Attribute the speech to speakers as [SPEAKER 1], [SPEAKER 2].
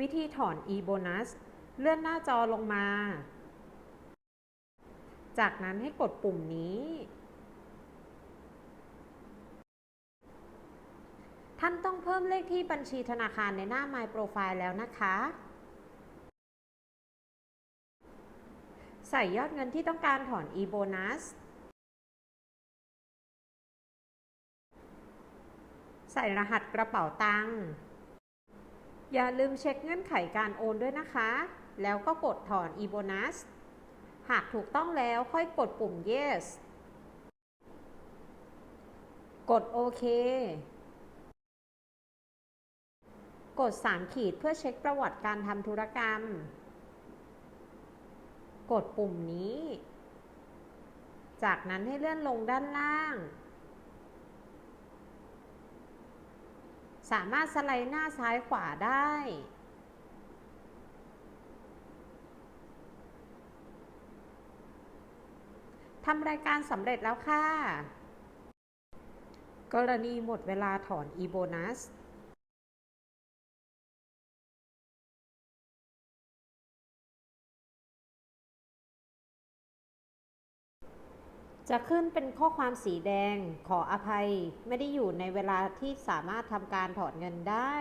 [SPEAKER 1] วิธีถอน e-bonus เลื่อนหน้าจอลงมา จากนั้นให้กดปุ่มนี้ ท่านต้องเพิ่มเลขที่บัญชีธนาคารในหน้า My Profile แล้วนะคะ ใส่ยอดเงินที่ต้องการถอน e-bonus ใส่รหัสกระเป๋าตังค์ อย่าลืมเช็คเงื่อนไขการโอนด้วยนะคะ แล้วก็กดถอน e-bonus หากถูกต้องแล้วค่อยกดปุ่ม yes กดโอเค กด 3 ขีดเพื่อเช็คประวัติการทำธุรกรรม กดปุ่มนี้ จากนั้นให้เลื่อนลงด้านล่าง สามารถสไลด์หน้าซ้ายขวาได้ ทำรายการสำเร็จแล้วค่ะ กรณีหมดเวลาถอนอีโบนัส จะขึ้นเป็นข้อความสีแดง ขออภัย ไม่ได้อยู่ในเวลาที่สามารถทำการถอนเงินได้